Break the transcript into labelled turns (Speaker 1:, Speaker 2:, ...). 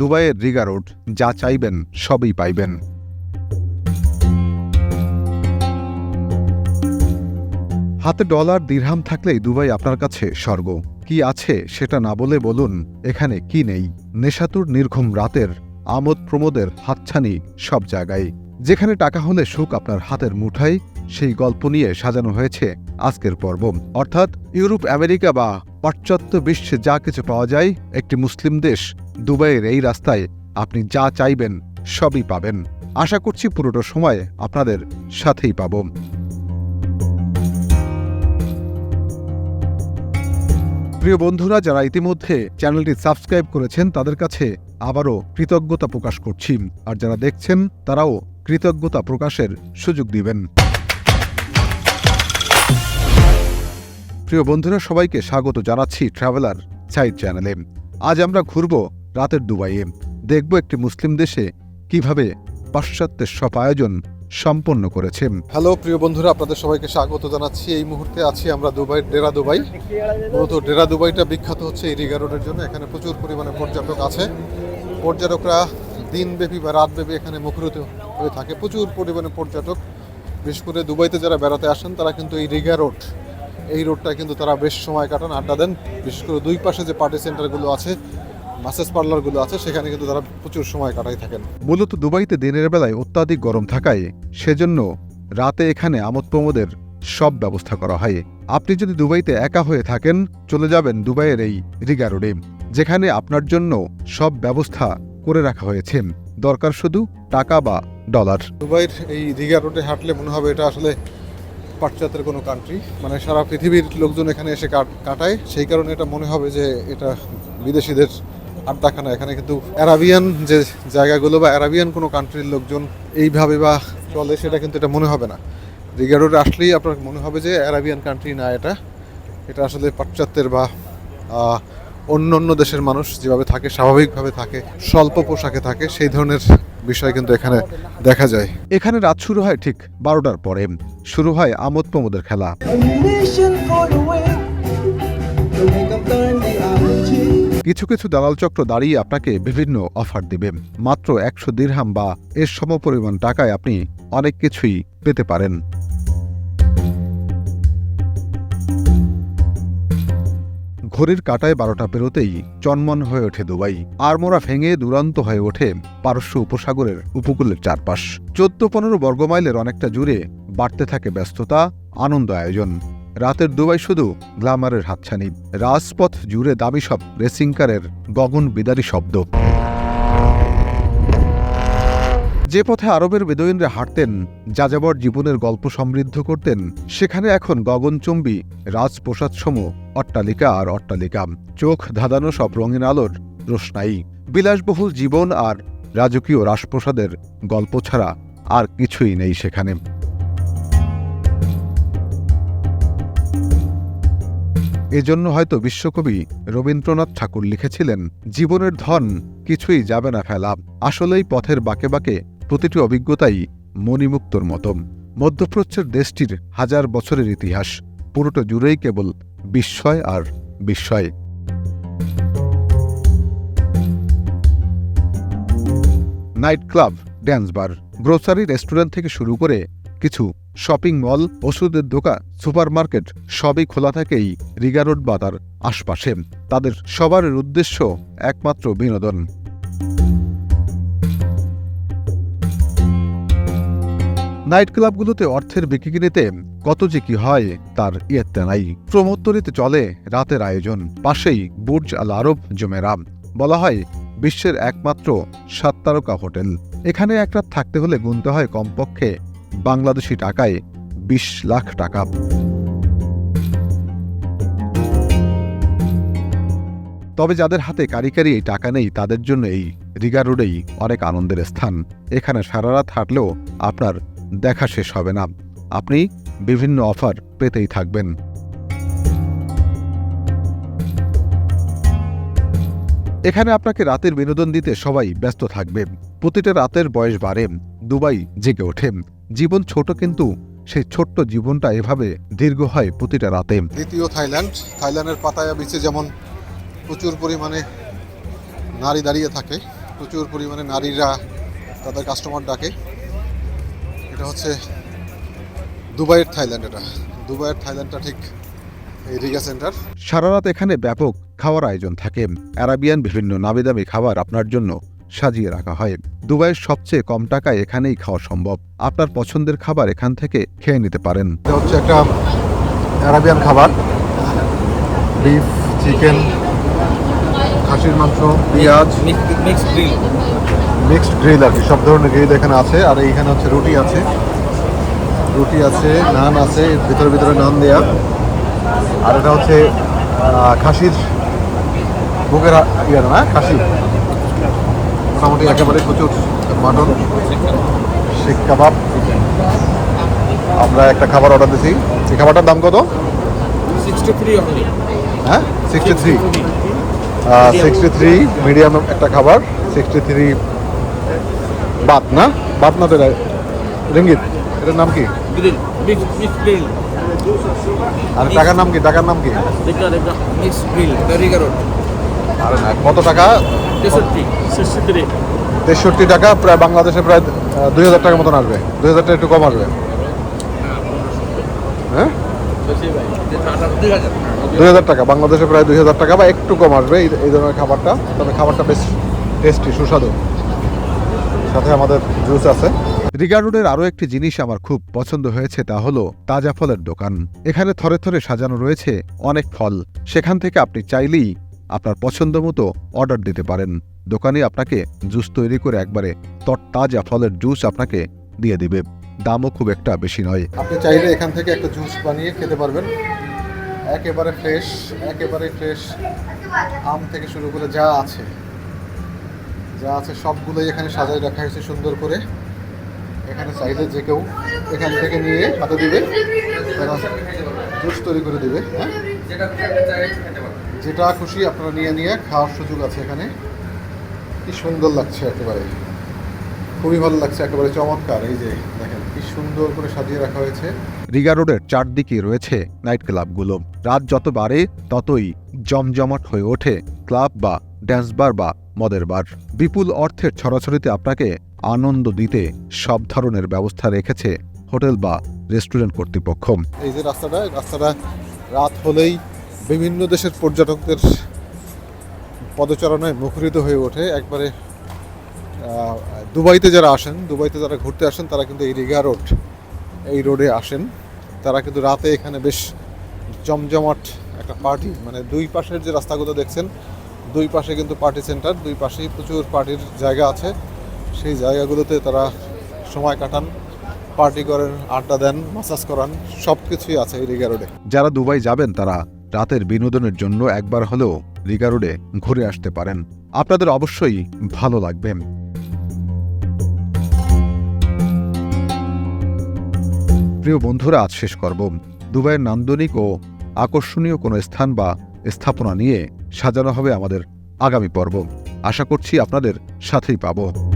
Speaker 1: দুবাইয়ের Riga road, যা চাইবেন সবই পাইবেন। হাতে ডলার, দিরহাম থাকলেই দুবাই আপনার কাছে স্বর্গ। কি আছে সেটা না বলে বলুন, এখানে কি নেই? নেশাতুর নির্ঘুম রাতের, আমোদ প্রমোদের হাতছানি সব জায়গায়। যেখানে টাকা হলে সুখ আপনার হাতের মুঠাই, সেই গল্প নিয়ে সাজানো হয়েছে আজকের পর্ব। অর্থাৎ ইউরোপ, আমেরিকা বা পাশ্চাত্য বিশ্বে যা কিছু পাওয়া যায়, একটি মুসলিম দেশ দুবাইয়ের এই রাস্তায় আপনি যা চাইবেন সবই পাবেন। আশা করছি পুরোটা সময় আপনাদের সাথেই পাব। প্রিয় বন্ধুরা, যারা ইতিমধ্যে চ্যানেলটি সাবস্ক্রাইব করেছেন, তাদের কাছে আবারও কৃতজ্ঞতা প্রকাশ করছি। আর যারা দেখছেন, তারাও কৃতজ্ঞতা প্রকাশের সুযোগ দিবেন। প্রিয় বন্ধুরা, সবাইকে স্বাগত জানাচ্ছি ট্রাভেলার সাইড চ্যানেলে আজ আমরা ঘুরব রাতের দুবাইয়ে দেখব একটি মুসলিম দেশে কীভাবে পাশ্চাত্যের সব আয়োজন সম্পন্ন করেছে। হ্যালো, প্রিয় বন্ধুরা, আপনাদের সবাইকে স্বাগত জানাচ্ছি। এই মুহূর্তে আছি আমরা দুবাই ডেরা দুবাই। মূলত ডেরা দুবাইটা বিখ্যাত হচ্ছে এই রিগা রোডের জন্য। এখানে প্রচুর পরিমাণে পর্যটক আছে। পর্যটকরা দিনব্যাপী বা রাতব্যাপী এখানে মুখরিত হয়ে থাকে। প্রচুর পরিমাণে পর্যটক। বিশেষ করে দুবাইতে যারা বেড়াতে আসেন, তারা কিন্তু এই রিগা রোড, এই রোডটা কিন্তু তারা বেশ সময় কাটান, আড্ডা দেন। বিশেষ করে দুই পাশে যে পার্টি সেন্টারগুলো আছে মাসেজ পার্লারগুলো আছে সেখানে কিন্তু তারা প্রচুর সময় কাটাই থাকেন। মূলত দুবাইতে দিনের বেলায় অত্যাধিক গরম থাকায় সেজন্য রাতে এখানে আমোদ প্রমোদের সব ব্যবস্থা করা হয়। আপনি যদি দুবাইতে একা হয়ে থাকেন চলে যাবেন দুবাইয়ের এই রিগা রোডে যেখানে আপনার জন্য সব ব্যবস্থা করে রাখা হয়েছে। দরকার শুধু টাকা বা ডলার। দুবাইয়ের এই রিগা রোডে হাঁটলে মনে হবে এটা আসলে পাশ্চাত্যের কোনো কান্ট্রি মানে সারা পৃথিবীর লোকজন এখানে এসে কাট- কাটায়। সেই কারণে এটা মনে হবে যে এটা বিদেশিদের আড্ডাখানা এখানে কিন্তু অ্যারাবিয়ান যে জায়গাগুলো বা অ্যারাবিয়ান কোনো কান্ট্রির লোকজন এইভাবে বা চলে সেটা কিন্তু এটা মনে হবে না। রিগা রোডে আসলেই আপনার মনে হবে যে অ্যারাবিয়ান কান্ট্রি না এটা। এটা আসলে পাশ্চাত্যের বা অন্য অন্য দেশের মানুষ যেভাবে থাকে স্বাভাবিকভাবে থাকে স্বল্প পোশাকে থাকে সেই ধরনের বিষয় কিন্তু এখানে দেখা যায়। এখানে রাত শুরু হয় ঠিক বারোটার পরে। শুরু হয় আমোদ প্রমোদের খেলা। কিছু কিছু দালাল চক্র দাঁড়িয়ে আপনাকে বিভিন্ন অফার দেবে। মাত্র একশো দিরহাম বা এর সমপরিমাণ টাকায় আপনি অনেক কিছুই পেতে পারেন। ঘড়ির কাটায় বারোটা পেরোতেই চনমন হয়ে ওঠে দুবাই। আরমোরা ভেঙে দুরান্ত হয়ে ওঠে পারস্য উপসাগরের উপকূলের চারপাশ। চোদ্দ পনেরো বর্গমাইলের অনেকটা জুড়ে বাড়তে থাকে ব্যস্ততা, আনন্দ আয়োজন। রাতের দুবাই শুধু গ্ল্যামারের হাতছানি, রাজপথ জুড়ে দামি সব রেসিং কারের গগন বিদারী শব্দ। যে পথে আরবের বেদইনরা হাঁটতেন, যাযাবর জীবনের গল্প সমৃদ্ধ করতেন, সেখানে এখন গগনচুম্বী রাজপ্রসাদসমূহ, অট্টালিকা আর অট্টালিকা, চোখ ধাঁধানো সব রঙিন আলোর রোশনাই। বিলাসবহুল জীবন আর রাজকীয় রাজপ্রসাদের গল্প ছাড়া আর কিছুই নেই সেখানে। এজন্য হয়তো বিশ্বকবি রবীন্দ্রনাথ ঠাকুর লিখেছিলেন, জীবনের ধন কিছুই যাবে না ফেলা। আসলেই পথের বাঁকে বাঁকে প্রতিটি অভিজ্ঞতাই মণিমুক্তর মতো। মধ্যপ্রাচ্যের দেশটির হাজার বছরের ইতিহাস। পুরোটা জুড়েই কেবল বিস্ময় আর বিস্ময়। Night club, dance bar. Grocery restaurant থেকে শুরু করে কিছু শপিং মল, ওষুধের দোকান, সুপারমার্কেট, সবই খোলা থাকেই রিগা রোড বা তার আশপাশে। তাদের সবার উদ্দেশ্য একমাত্র বিনোদন। নাইট ক্লাবগুলোতে অর্থের বিক্রিতে কত যে কি হয়, তার ইয়ত্তা নাই। প্রমোত্তরিতে চলে রাতের আয়োজন, পাশেই বুর্জ আল আরব জমেরাম বলা হয়, বিশ্বের একমাত্র সাত তারকা হোটেল। এখানে এক রাত থাকতে হলে গুনতে হয় কমপক্ষে বাংলাদেশি টাকায় বিশ লাখ টাকা। তবে যাদের হাতে কারি কারি এই টাকা নেই, তাদের জন্য এই রিগা রোডেই অনেক আনন্দের স্থান। এখানে সারা রাত হাঁটলেও আপনার দেখা শেষ হবে না। আপনি বিভিন্ন অফার পেতেই থাকবেন। এখানে আপনাকে রাতের বিনোদন দিতে সবাই ব্যস্ত থাকবে। প্রতিটা রাতের বয়স বাড়ে। দুবাই জেগে ওঠে। জীবন ছোট কিন্তু সেই ছোট্ট জীবনটা এভাবে দীর্ঘ হয় প্রতিটা রাতে। দ্বিতীয় থাইল্যান্ড। থাইল্যান্ডের পাতায়া বিচে যেমন প্রচুর পরিমাণে নারী দাঁড়িয়ে থাকে
Speaker 2: প্রচুর পরিমাণে নারীরা তাদের কাস্টমার ডাকে। এটা হচ্ছে দুবাইয়ের থাইল্যান্ড এটা। দুবাইয়ের থাইল্যান্ডটা ঠিক রিগা সেন্টার। সারা রাত এখানে ব্যাপক খাওয়ার আয়োজন থাকে। অ্যারাবিয়ান বিভিন্ন নামি দামি খাবার আপনার জন্য সাজিয়ে রাখা হয়। দুবাইয়ের সবচেয়ে কম টাকায় এখানেই খাওয়া সম্ভব। আপনার পছন্দের খাবার এখান থেকে খেয়ে নিতে পারেন। এটা হচ্ছে একটা অ্যারাবিয়ান খাবার। বিফ চিকেন খাসির মাংস পেঁয়াজ।
Speaker 3: Mix grill.
Speaker 2: মিক্সড গ্রিল আর কি সব ধরনের গ্রিল এখানে আছে। আর এইখানে হচ্ছে রুটি আছে। রুটি আছে নান আছে ভিতরে ভিতরে নান দেয়া। আর এটা হচ্ছে খাসির বুকের ইয়ে না খাসি। মোটামুটি একেবারে প্রচুর মাটন শিক কাবাব। আমরা একটা খাবার অর্ডার দিছি। এই খাবারটার দাম কত?
Speaker 3: সিক্সটি থ্রি
Speaker 2: হ্যাঁ? Sixty three sixty three medium একটা খাবার সিক্সটি থ্রি বাত না? বাত না তো এটা? রিঙ্গিত এটার নাম কি? আর টাকার নাম কি? টাকার নাম কি? আর না কত টাকা?
Speaker 3: তেষট্টি
Speaker 2: তেষট্টি টাকা প্রায় বাংলাদেশে প্রায় দুই হাজার টাকার মতন আসবে। দুই হাজার টাকা একটু কম আসবে। হ্যাঁ?
Speaker 3: দুই হাজার
Speaker 2: টাকা, বাংলাদেশে প্রায় দুই হাজার টাকা বা একটু কম আসবে এই ধরনের খাবারটা। তবে খাবারটা বেশ টেস্টি সুস্বাদু। সাথে আমাদের জুস আছে। রিগা রোডের আরও একটি জিনিস আমার খুব পছন্দ হয়েছে, তা হলো তাজা ফলের দোকান। এখানে থরে থরে সাজানো রয়েছে অনেক ফল। সেখান থেকে আপনি চাইলেই আপনার পছন্দ মতো অর্ডার দিতে পারেন। দোকানে আপনাকে জুস তৈরি করে একবারে তরতাজা ফলের জুস আপনাকে দিয়ে দিবে। দামও খুব একটা বেশি নয়। আপনি চাইলে এখান থেকে একটা জুস বানিয়ে খেতে পারবেন। একেবারে ফ্রেশ একেবারে ফ্রেশ আম থেকে শুরু করে যা আছে। যা আছে সবগুলোই এখানে সাজায় রাখা হয়েছে সুন্দর করে। এখানে চাইলে যে কেউ এখান থেকে নিয়ে হাতে দিবে। জুস তৈরি করে দিবে হ্যাঁ? যেটা খুশি আপনারা নিয়ে নিয়ে খাওয়ার সুযোগ আছে এখানে। কি সুন্দর লাগছে একেবারে। খুবই ভালো লাগছে একেবারে চমৎকার এই যে দেখেন কি সুন্দর করে সাজিয়ে রাখা হয়েছে। রিগা রোডের চারদিকে রয়েছে নাইট ক্লাবগুলো। রাত যত বাড়ে ততই জমজমাট হয়ে ওঠে ক্লাব বা ড্যান্স বার বা মদের বার বিপুল অর্থের ছড়াছড়িতে আপনাকে আনন্দ দিতে সব ধরনের ব্যবস্থা রেখেছে হোটেল বা রেস্টুরেন্ট কর্তৃপক্ষ। এই যে রাস্তাটা রাস্তাটা রাত হলেই বিভিন্ন দেশের পর্যটকদের পদচারণায় মুখরিত হয়ে ওঠে। একবারে দুবাইতে যারা আসেন, দুবাইতে যারা ঘুরতে আসেন, তারা কিন্তু এই রিগা রোড, এই রোডে আসেন। তারা কিন্তু রাতে এখানে বেশ জমজমাট একটা পার্টি মানে দুই পাশের যে রাস্তাগুলো দেখছেন, দুই পাশে কিন্তু পার্টি সেন্টার, দুই পাশেই প্রচুর পার্টির জায়গা আছে। সেই জায়গাগুলোতে তারা সময় কাটান, পার্টি করেন, আড্ডা দেন, মাসাজ করান সব কিছুই আছে এই রিগা রোডে। যারা দুবাই যাবেন, তারা রাতের বিনোদনের জন্য একবার হলেও রিগা রোডে ঘুরে আসতে পারেন। আপনাদের অবশ্যই ভালো লাগবে। প্রিয় বন্ধুরা, আজ শেষ করব। দুবাইয়ের নান্দনিক ও আকর্ষণীয় কোনো স্থান বা স্থাপনা নিয়ে সাজানো হবে আমাদের আগামী পর্ব। আশা করছি আপনাদের সাথেই পাবো।